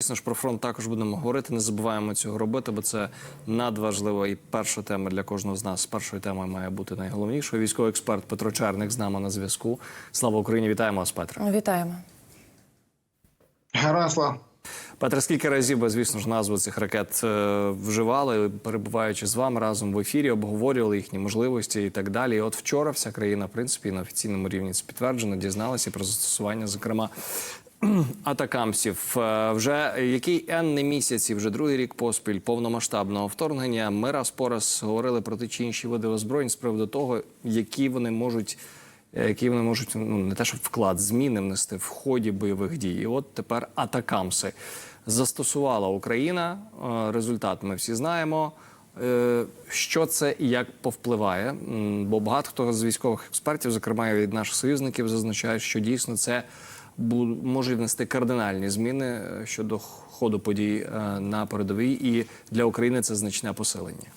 Звісно ж, про фронт також будемо говорити. Не забуваємо цього робити, бо це надважливо. І перша тема для кожного з нас. Першою темою має бути найголовнішою. Військовий експерт Петро Черник з нами на зв'язку. Слава Україні! Вітаємо вас, Петре. Вітаємо. Слава. Петре, скільки разів ви, звісно ж, назву цих ракет е, вживали, перебуваючи з вами разом в ефірі, обговорювали їхні можливості і так далі. І от вчора вся країна, в принципі, на офіційному рівні це підтверджено, дізналася про застосування, зокрема. Атакамсів Е, вже який енний місяці, вже другий рік поспіль повномасштабного вторгнення. Ми раз по раз говорили про ті чи інші види озброєнь з приводу того, які вони можуть, е, які вони можуть ну не те, щоб вклад зміни внести в ході бойових дій. І от тепер атакамси застосувала Україна. Е, Результат ми всі знаємо. Що це і як повпливає? Бо багато хто з військових експертів, зокрема і від наших союзників, зазначають, що дійсно це може внести кардинальні зміни е, щодо ходу подій е, на передовій, і для України це значне посилення.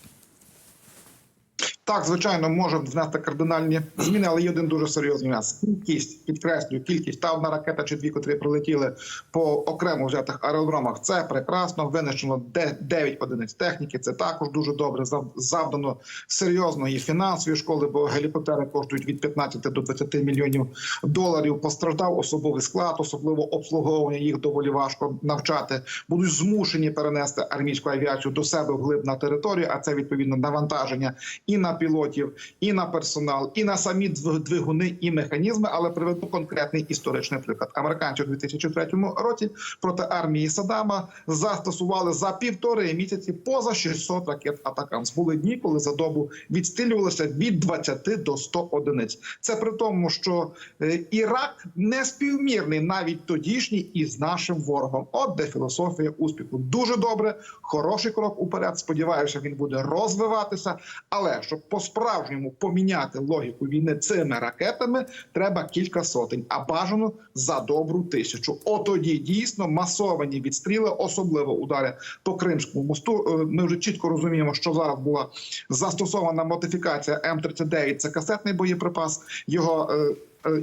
Так, звичайно, може внести кардинальні зміни, але є один дуже серйозний нюанс. Кількість, підкреслюю, кількість та одна ракета чи дві, котрі прилетіли по окремо взятих аеродромах. Це прекрасно. Винищено 9 одиниць техніки. Це також дуже добре. Зав- Завдано серйозної фінансової школи, бо гелікоптери коштують від 15 до 20 мільйонів доларів. Постраждав особовий склад, особливо обслуговування їх доволі важко навчати. Будуть змушені перенести армійську авіацію до себе вглиб на територію. А це відповідно навантаження і на пілотів, і на персонал, і на самі дв- двигуни і механізми. Але приведу конкретний історичний приклад. Американці у 2003 році проти армії Саддама застосували за півтори місяці поза 600 ракет атакамс. Були дні, коли за добу відстрілювалося від 20 до 100 одиниць. Це при тому, що е, Ірак не співмірний навіть тодішній із нашим ворогом. От де філософія успіху. Дуже добре, хороший крок уперед. Сподіваюся, він буде розвиватися. Але щоб по-справжньому поміняти логіку війни цими ракетами, треба кілька сотень, а бажано за добру тисячу. Отоді дійсно масовані відстріли, особливо удари по Кримському мосту. Е, Ми вже чітко розуміємо, що зараз була застосована модифікація М39. Це касетний боєприпас. Його е,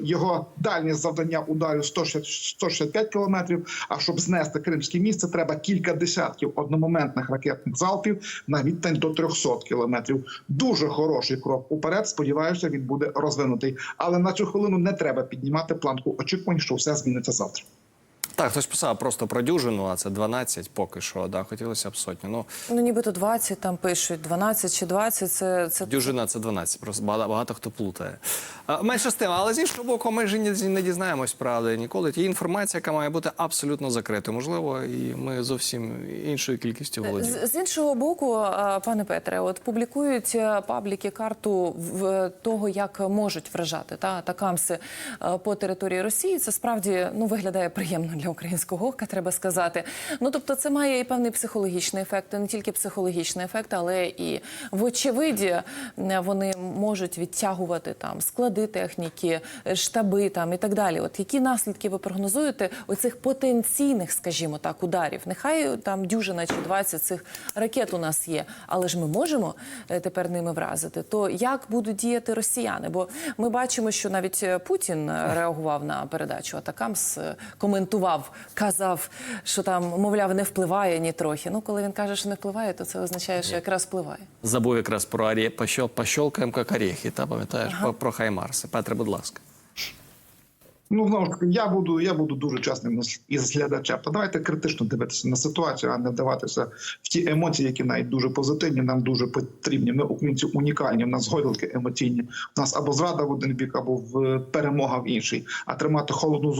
його дальність завдання ударів 160 165 кілометрів. А щоб знести Кримське місце, треба кілька десятків одномоментних ракетних залпів на відстань до 300 кілометрів. Дуже хороший крок уперед. Сподіваюся, він буде розвинутий. Але на цю хвилину не треба піднімати планку очікувань, що все зміниться завтра. Так, хтось писав просто про дюжину, а це 12 поки що. Да, хотілося б сотню. Ну, Ну нібито 20 там пишуть, 12 чи 20, це, це дюжина це 12, просто багато, багато хто плутає. А, менше з тим, але з іншого боку, ми ж не, не дізнаємось правди ніколи. Є інформація, яка має бути абсолютно закритою. Можливо, і ми зовсім іншою кількістю володіємо. З, з іншого боку, пане Петре, от публікують е, пабліки карту в того, як можуть вражати та атакамси е, по території Росії. Це справді ну виглядає приємно для українського ока, треба сказати. Ну тобто, це має і певний психологічний ефект, не тільки психологічний ефект, але і вочевиді вони можуть відтягувати там склади техніки, штаби там і так далі. От які наслідки ви прогнозуєте оцих потенційних, скажімо так, ударів? Нехай там дюжина чи 20 цих ракет у нас є, але ж ми можемо е, тепер ними вразити. То як будуть діяти росіяни? Бо ми бачимо, що навіть Путін реагував на передачу Атакамс, е, коментував, казав, що там, мовляв, не впливає ні трохи. Ну, коли він каже, що не впливає, то це означає, що якраз впливає. Забув якраз про арі... пощол... пощолкаємо як орехи, та пам'ятаєш про, про Хаймарси. Петре, будь ласка. Ну знову ж таки, я буду я буду дуже чесним із глядачем. Та давайте критично дивитися на ситуацію, а не вдаватися в ті емоції, які навіть дуже позитивні. Нам дуже потрібні. Ми українці унікальні. В нас гойдалки емоційні. У нас або зрада в один бік, або в перемога в інший. А тримати холодну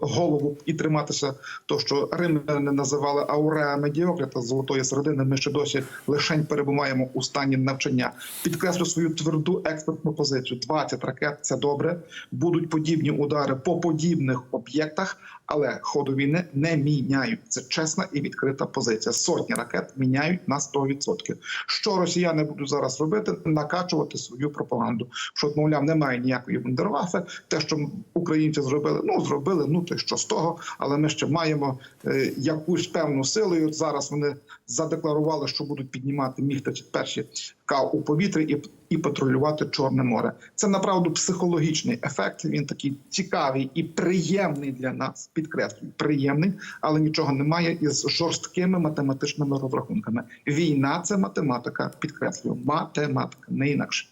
голову і триматися, то що римляни називали ауреа медіокрита золотої середини. Ми ще досі лишень перебуваємо у стані навчання. Підкреслю свою тверду експертну позицію. 20 ракет це добре. Будуть подібні удари по подібних об'єктах, але ходу війни не міняють. Це чесна і відкрита позиція. Сотні ракет міняють на 100%. Що росіяни будуть зараз робити? Накачувати свою пропаганду. Що мовляв, немає ніякої вундервафи. Те, що українці зробили, ну зробили. Ну то що з того, але ми ще маємо е, якусь певну силу. І от зараз вони задекларували, що будуть піднімати міг 31 К у повітрі, і і патрулювати Чорне море. Це направду психологічний ефект. Він такий цікавий і приємний для нас. Підкреслюю, приємний, але нічого немає із жорсткими математичними розрахунками. Війна це математика. Підкреслюю, математика, не інакше.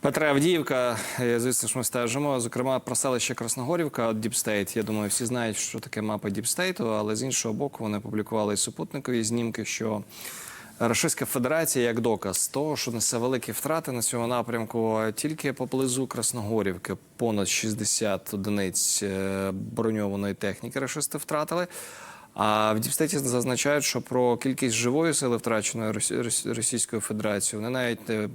Петра Авдіївка, е, звісно ж, ми стежимо. Зокрема, про селище Красногорівка, Діпстейт. Я думаю, всі знають, що таке мапа Діпстейту, але з іншого боку, вони публікували супутникові знімки, що Російська Федерація як доказ того, що несе великі втрати на цьому напрямку, тільки поблизу Красногорівки понад 60 одиниць е, броньованої техніки рашисти втратили. А в Діпстеті зазначають, що про кількість живої сили, втраченої Росі- Росі- Російською Федерацією, вони навіть е,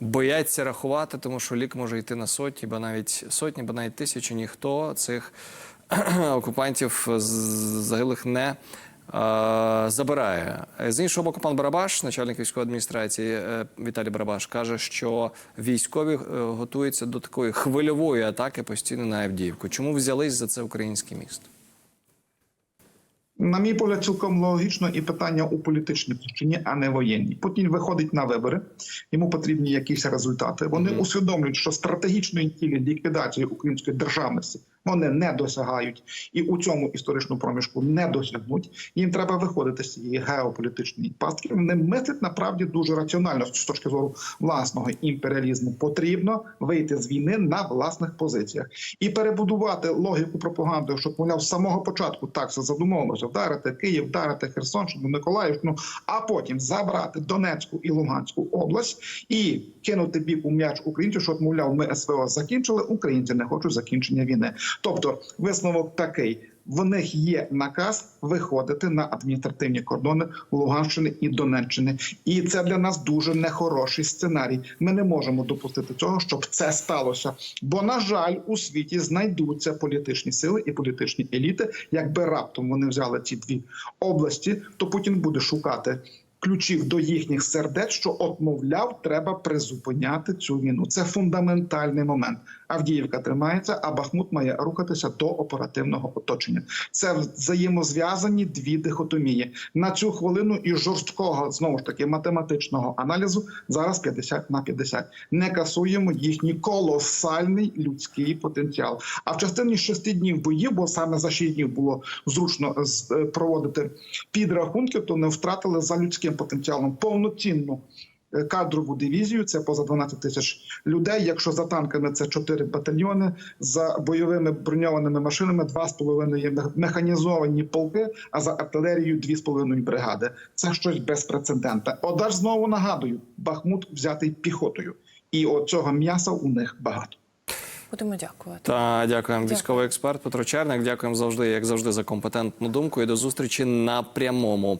бояться рахувати, тому що лік може йти на сотні, бо навіть сотні, бо навіть тисячі. Ніхто цих окупантів загиблих не забирає. З іншого боку, пан Барабаш, начальник військової адміністрації е, Віталій Барабаш, каже, що військові е, готуються до такої хвильової атаки постійно на Авдіївку. Чому взялись за це українське місто? На мій погляд, цілком логічно і питання у політичній площині, а не воєнній. Путін виходить на вибори, йому потрібні якісь результати. Вони Мгм. усвідомлюють, що стратегічної цілі ліквідації української державності вони не досягають і у цьому історичному проміжку не досягнуть. Їм треба виходити з цієї геополітичної пастки. Вони мислять направді дуже раціонально з точки зору власного імперіалізму. Потрібно вийти з війни на власних позиціях і перебудувати логіку пропаганди, щоб мовляв з самого початку так все задумовилося: вдарити Київ, вдарити Херсонщину, Миколаївщину, а потім забрати Донецьку і Луганську область і кинути бік у м'яч українців, що мовляв, ми СВО закінчили. Українці не хочуть закінчення війни. Тобто, висновок такий. В них є наказ виходити на адміністративні кордони Луганщини і Донеччини, і це для нас дуже нехороший сценарій. Ми не можемо допустити цього, щоб це сталося. Бо, на жаль, у світі знайдуться політичні сили і політичні еліти. Якби раптом вони взяли ці дві області, то Путін буде шукати. Ключів до їхніх сердець, що от, мовляв, треба призупиняти цю війну. Це фундаментальний момент. Авдіївка тримається, а Бахмут має рухатися до оперативного оточення. Це взаємозв'язані дві дихотомії. На цю хвилину і жорсткого знову ж таки математичного аналізу зараз 50 на 50. Не касуємо їхній колосальний людський потенціал. А в частині шести днів боїв, бо саме за шість днів було зручно е, проводити підрахунки, то не втратили за людським потенціалом повноцінну. е, Кадрову дивізію це поза 12 тисяч людей. Якщо за танками це 4 батальйони, за бойовими броньованими машинами 2,5 є мех- механізовані полки, а за артилерією 2,5 бригади. Це щось безпрецедентне. Одаж знову нагадую: Бахмут взятий піхотою, і от цього м'яса у них багато. Будемо дякувати. Та дякуємо. Дякую. Військовий експерт Петро Черник. Дякуємо завжди, як завжди, за компетентну думку. І до зустрічі на прямому.